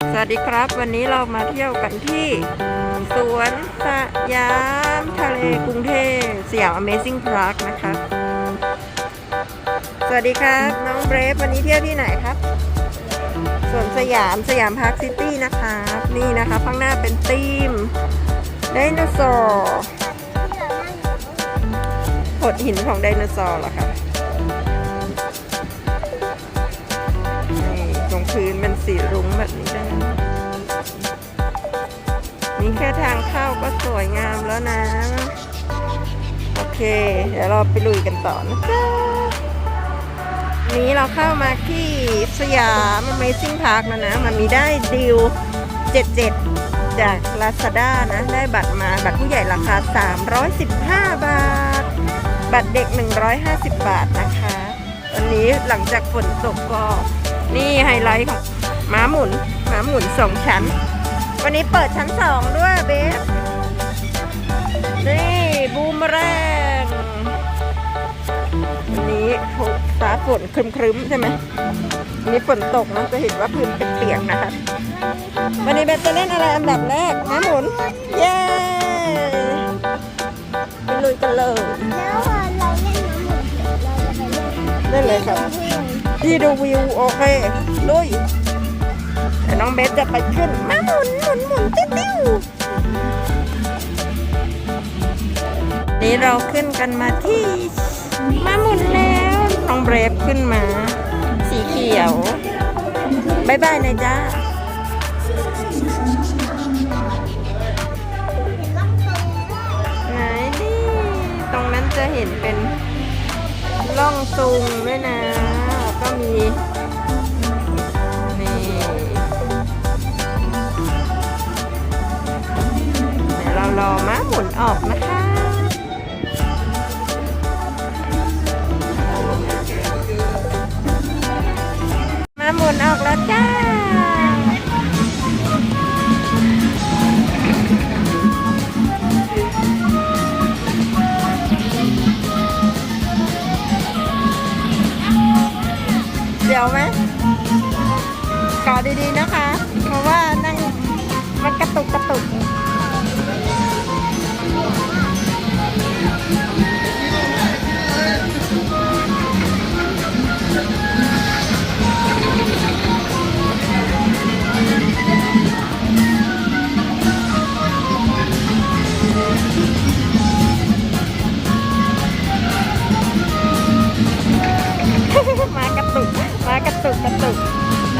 สวัสดีครับ วันนี้เรามาเที่ยวกันที่สวนสยามทะเลกรุงเทพสยาม Amazing Park นะครับ สวัสดีครับ น้องเบรฟวันนี้เที่ยวที่ไหนครับสวนสยามสยามพาร์คซิตี้นะครับ นี่นะคะข้างหน้าเป็นธีมไดโนเสาร์โขดหินของไดโนเสาร์เหรอคะ สีรุ้งแบบนี้ได้นี่แค่ทางเข้าก็สวยงามแล้วนะ โอเค เดี๋ยวเราไปลุยกันต่อนะจ๊ะนี้เราเข้ามาที่สยาม Amazing Park แล้วนะ มันมีได้ดิว 77 จาก Lazada นะ ได้บัตรมาบัตรผู้ใหญ่ราคา 315 บาท บัตรเด็ก 150 บาทนะคะ วันนี้หลังจากฝนตกก็นี่ไฮไลท์ของ ม้าหมุนม้าหมุนสองชั้น วันนี้เปิดชั้นสองด้วยเบสนี่บูมแรงวันนี้ฟ้าฝนครึ้มๆใช่ไหมวันนี้ฝนตกนะจะเห็นว่าพื้นเป็นเปียกนะคะวันนี้เบนจะเล่นอะไรอันดับแรกม้าหมุน เย้ไปลุยกันเลยแล้วพอเราเล่นน้ำหมุนเสร็จเราจะไปเล่นเล่นเลยครับที่ดูวิวโอเคลุย แต่น้องเบสจะไปขึ้นมาหมุนหมุนหมุนติ้วติ้วนี่เราขึ้นกันมาที่มาหมุนแล้วน้องเบรฟขึ้นมา สีเขียวบายบายนายจ้าไหนนี่ ตรงนั้นจะเห็นเป็นล่องซุงด้วยนะ ก็มี อม้าหมุนออกนะคะ มาหมุนออกแล้วจ้าเดี๋ยวไหมกอดดีๆ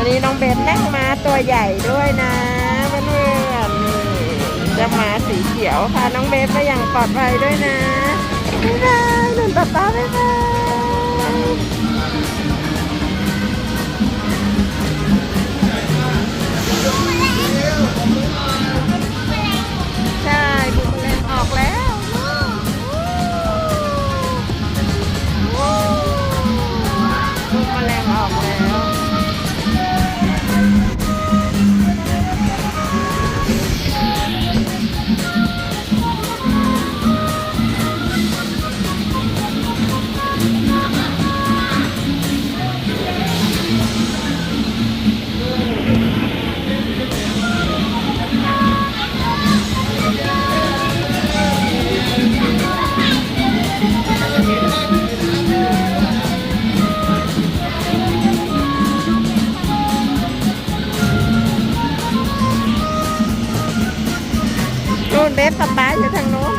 นี้น้องเบนนั่งมาตัวใหญ่ด้วยนะเพื่อนๆจะมาสีเขียวค่ะน้องเบนไปอย่างปลอดภัยด้วยนะบ๊ายบายหนุนป๊าป๊าบ๊ายบาย เบฟป๊าป๊าอยู่ทางโน้น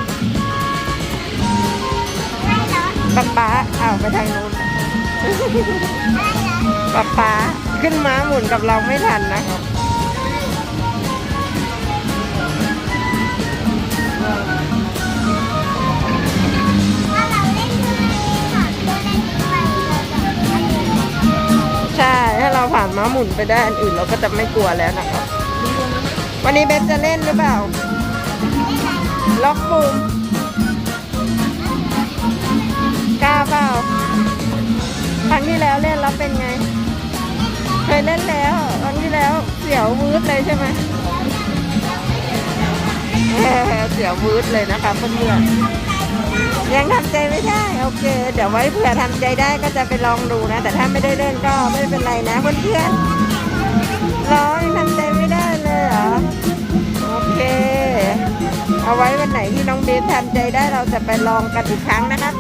ป๊าป๊าเอาวไปทางโน้นป๊าป๊าขึ้นม้าหมุนกับเราไม่ทันนะครับใช่ ถ้าเราผ่านม้าหมุนไปได้อันอื่นเราก็จะไม่กลัวแล้วนะครับ วันนี้เบฟจะเล่นหรือเปล่า ล็อกมุมกล้าเปล่า ครั้งที่แล้วเล่นแล้วเป็นไง เคยเล่นแล้ว ครั้งที่แล้วเสียววืดเลยใช่ไหมเสียววืดเลยนะคะเพื่อนๆยังทำใจไม่ได้โอเค เดี๋ยวไว้เผื่อทำใจได้ก็จะไปลองดูนะ แต่ถ้าไม่ได้เล่นก็ไม่เป็นไรนะเพื่อนๆร้องยังทำใจไม่ได้เลยเหรอโอเค เอาไว้วันไหนที่น้องเบสทำใจได้เราจะไปลองกันอีกครั้งนะครับ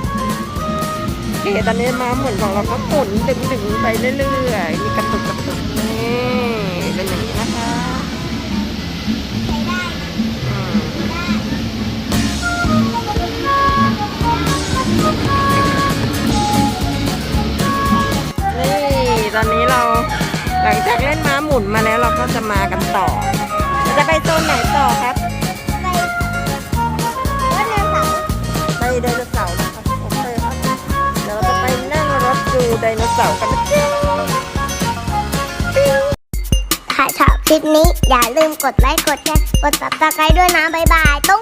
โอเคตอนนี้ม้าหมุนของเราก็หมุนดึงๆไปเรื่อยๆมีกระตุกกระตุกนี่เป็นอย่างนี้นะคะนี่ตอนนี้เราหลังจากเล่นม้าหมุนมาแล้วเราก็จะมากันต่อ จะไปโซนไหนต่อครับ ไดโนเสาร์นะคะโอเคครับเดี๋ยวเราจะไปนั่งรถดูไดโนเสาร์กันนะจ๊ะถ้าชอบคลิปนี้อย่าลืมกดไลค์กดแชร์กด subscribe ด้วยนะ บ๊ายบาย ตุ้ง